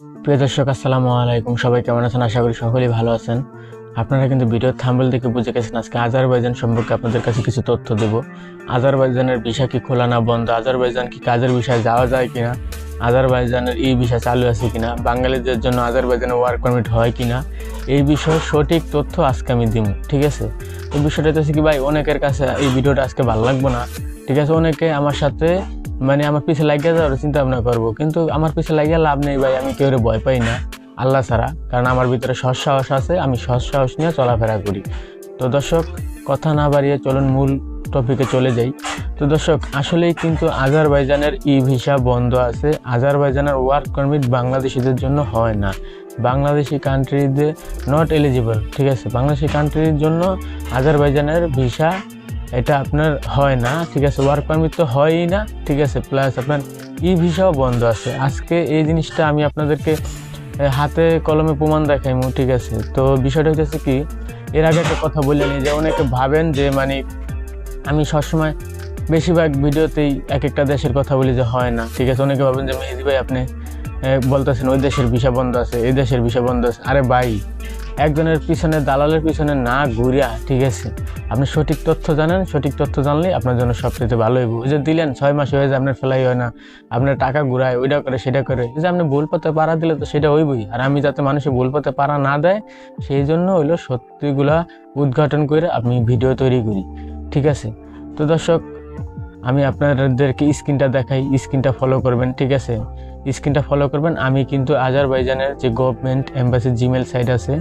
প্রিয় দর্শক, আসসালামু আলাইকুম। সবাই কেমন আছেন? আশা করি সকলেই ভালো আছেন। আপনারা কিন্তু ভিডিওর থাম্বেল দেখে বুঝে গেছেন আজকে আজারবাইজান সম্পর্কে আপনাদের কাছে কিছু তথ্য দেব। আজারবাইজানের ভিসা কি খোলা না বন্ধ? আজারবাইজান কি কাজের বিষয়ে যাওয়া যায় কিনা? আজারবাইজানের এই ভিসা চালু আছে কিনা? বাঙালিদের জন্য আজারবাইজানে ওয়ার্ক পারমিট হয় কিনা? এই বিষয়ে সঠিক তথ্য আজকে আমি দিব ঠিক আছে? এই বিষয়টা হচ্ছে কি ভাই, অনেকের কাছে এই ভিডিওটা আজকে ভালো লাগবে না, ঠিক আছে? অনেকে আমার সাথে মানে আমার পিছে লাগিয়ে যাওয়ার চিন্তা ভাবনা করব, কিন্তু আমার পিছে লাগিয়ে লাভ নেই ভাই, আমি কেউ ভয় পাই না, আল্লাহ ছাড়া। কারণ আমার ভিতরে সৎ সাহস আছে, আমি সৎ সাহস নিয়ে চলাফেরা করি। তো দর্শক, কথা না বাড়িয়ে চলুন মূল টপিকে চলে যাই। তো দর্শক, আসলেই কিন্তু আজারবাইজানের ই ভিসা বন্ধ আছে। আজারবাইজানের ওয়ার্ক পারমিট বাংলাদেশিদের জন্য হয় না। বাংলাদেশি কান্ট্রিতে নট এলিজিবল ঠিক আছে? বাংলাদেশি কান্ট্রির জন্য আজারবাইজানের ভিসা এটা আপনার হয় না, ঠিক আছে? ওয়ার্ক পারমিট তো হয়ই না, ঠিক আছে? প্লাস আপনার ই ভিসাও বন্ধ আছে। আজকে এই জিনিসটা আমি আপনাদেরকে হাতে কলমে প্রমাণ দেখাইমু, ঠিক আছে? তো বিষয়টা হচ্ছে কি, এর আগে একটা কথা বলে নিই যে অনেকে ভাবেন যে মানে আমি সবসময় বেশিরভাগ ভিডিওতেই এক একটা দেশের কথা বলি যে হয় না, ঠিক আছে? অনেকে ভাবেন যে, মেহেদি ভাই, আপনি বলতেছেন, ওই দেশের ভিসা বন্ধ আছে, এই দেশের ভিসা বন্ধ আছে। আরে ভাই, একজনের পিছনে দালালের পিছনে না ঘুরিয়া, ঠিক আছে, আপনি সঠিক তথ্য জানেন, সঠিক তথ্য জানলে আপনার জন্য সবচেয়ে ভালো হইব। ওই যে দিলেন, ছয় মাস হয়ে যায়, আপনার ফেলাই হয় না, আপনার টাকা ঘুরায়, ওইটা করে, সেটা করে। যে আপনি ভুল পথে পাড়া দিলে তো সেটা হইবই। আর আমি যাতে মানুষে ভুল পথে পাড়া না দেয়, সেই জন্য হইল সত্যিগুলা উদ্ঘাটন করে আমি ভিডিও তৈরি করি, ঠিক আছে? তো দর্শক, আমি আপনাদেরকে স্ক্রিনটা দেখাই, স্ক্রিনটা ফলো করবেন, ঠিক আছে? স্ক্রিনটা ফলো করবেন। আমি কিন্তু আজারবাইজানের যে গভর্নমেন্ট এম্বাসির জিমেল সাইট আছে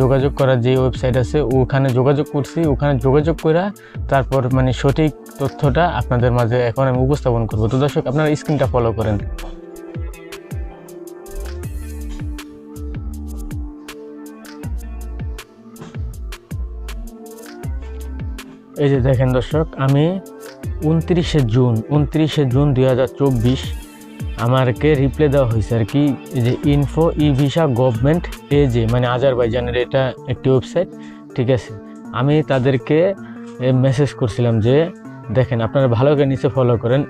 যোগাযোগ করার যে ওয়েবসাইট আছে, ওখানে যোগাযোগ করছি। ওখানে যোগাযোগ করে তারপর মানে সঠিক তথ্যটা আপনাদের মাঝে এখন আমি উপস্থাপন করব। তো দর্শক, আপনারা স্ক্রিনটা ফলো করেন। এই যে দেখেন দর্শক, আমি উনত্রিশে জুন উনত্রিশে জুন দু হাজার চব্বিশ চব্বিশ রিপ্লাই দেওয়া হয়েছে আর কি যে ইনফো ই ভিসা গভর্নমেন্ট এজে মানে আজারবাইজানের এটা একটি ওয়েবসাইট ঠিক আছে? আমি তাদেরকে মেসেজ করছিলাম যে, দেখেন আপনারা ভালো করে নিচে ফলো করেন।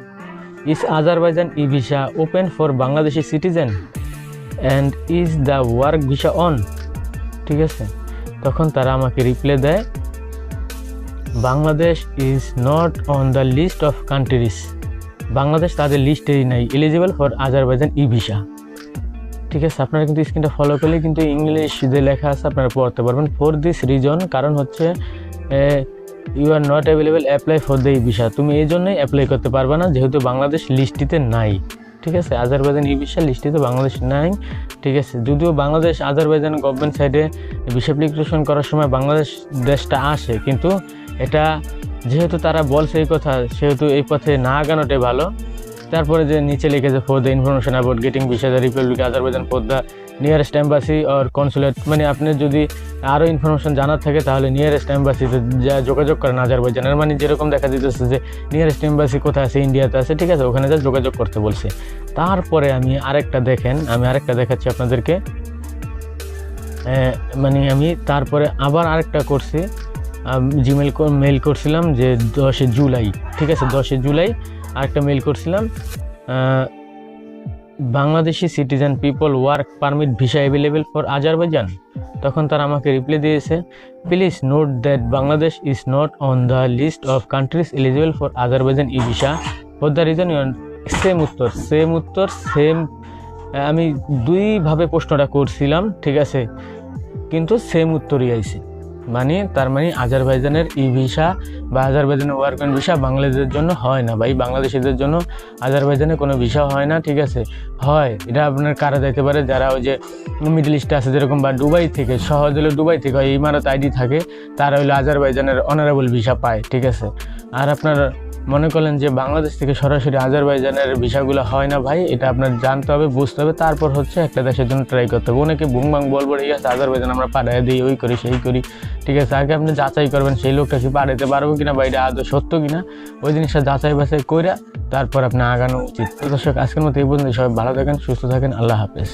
Is Azerbaijan e visa open for Bangladeshi citizen and is the work visa on ঠিক আছে? তখন তারা আমাকে রিপ্লাই দেয় Bangladesh is not on the list of countries Bangladesh তাদের লিস্টেই নাই eligible for Azerbaijan e visa ঠিক আছে, আপনারা কিন্তু স্ক্রিনটা ফলো করলে কিন্তু ইংলিশ যে লেখা আছে আপনারা পড়তে পারবেন। ফর দিস রিজন কারণ হচ্ছে you are not available apply for the e visa তুমি এই জন্যই অ্যাপ্লাই করতে পারবে না, যেহেতু বাংলাদেশ লিস্টিতে নাই। ঠিক আছে আজারবাইজান ই ভিসা লিস্টিতে বাংলাদেশ নাই। ঠিক আছে, যদিও বাংলাদেশ আজারবাইজান গভর্নমেন্ট সাইডে ভিসা অ্যাপ্লিকেশন করার সময় বাংলাদেশ দেশটা আসে, কিন্তু এটা যেহেতু তারা বলছে এই কথা, সেহেতু এই পথে না আগানোটাই ভালো। তারপরে যে নিচে লিখেছে for the information about getting visa the republic, Azerbaijan for the nearest embassy or consulate. মানে আপনি যদি আরও ইনফরমেশন জানার থাকে তাহলে নিয়ারেস্ট এম্বাসিতে যা যোগাযোগ করেন আজারবাইজানের। মানে যেরকম দেখা দিতেছে যে নিয়ারেস্ট এম্বাসি কোথায় আছে, ইন্ডিয়াতে আছে, ঠিক আছে, ওখানে যা যোগাযোগ করতে বলছে। তারপরে আমি আরেকটা দেখেন, আমি আরেকটা দেখাচ্ছি আপনাদেরকে। মানে আমি তারপরে আবার আরেকটা করছি। জিমেল মেল করছিলাম যে দশে জুলাই, ঠিক আছে, দশে জুলাই আরেকটা মেল করছিলাম Bangladeshi citizen people work permit visa available for Azerbaijan তখন তারা আমাকে রিপ্লাই দিয়েছে please note that Bangladesh is not on the list of countries eligible for Azerbaijan e visa for the reason same উত্তর same উত্তর same আমি দুইভাবে প্রশ্নটা করছিলাম, ঠিক আছে, কিন্তু সেম উত্তরই আইছে। মানে তার মানে আজারবাইজানের ই ভিসা বা আজারবাইজানের ওয়ার্ক অ্যান্ড ভিসা বাংলাদেশের জন্য হয় না। ভাই, বাংলাদেশিদের জন্য আজারবাইজানে কোনো ভিসা হয় না, ঠিক আছে? হয়, এটা আপনার কারা যাইতে পারে? যারা ওই যে মিডল ইস্টে আছে যেরকম বা দুবাই থেকে সহজ হলে দুবাই থেকে ইমারত আইডি থাকে, তারা হইল আজারবাইজানের অনারেবল ভিসা পায়, ঠিক আছে? আর আপনার মনে করলেন যে বাংলাদেশ থেকে সরাসরি আজারবাইজানের ভিসাগুলো হয় না ভাই? এটা আপনার জানতে হবে, বুঝতে হবে। তারপর হচ্ছে একটা দেশের জন্য ট্রাই করতে হবে। অনেকে বুং বাং বলব, ঠিক আছে, আজারবাইজান আমরা পাড়ায় দিই, ওই করি, সেই করি। ঠিক আছে, আগে আপনি যাচাই করবেন, সেই লোকটা কি পাঠাতে পারব কিনা বা এটা আদৌ সত্য কিনা? ওই জিনিসটা যাচাই বাছাই করে তারপর আপনি আগানো উচিত। দর্শক, আজকের মতো এই পর্যন্ত সবাই ভালো থাকেন, সুস্থ থাকেন। আল্লাহ হাফেজ।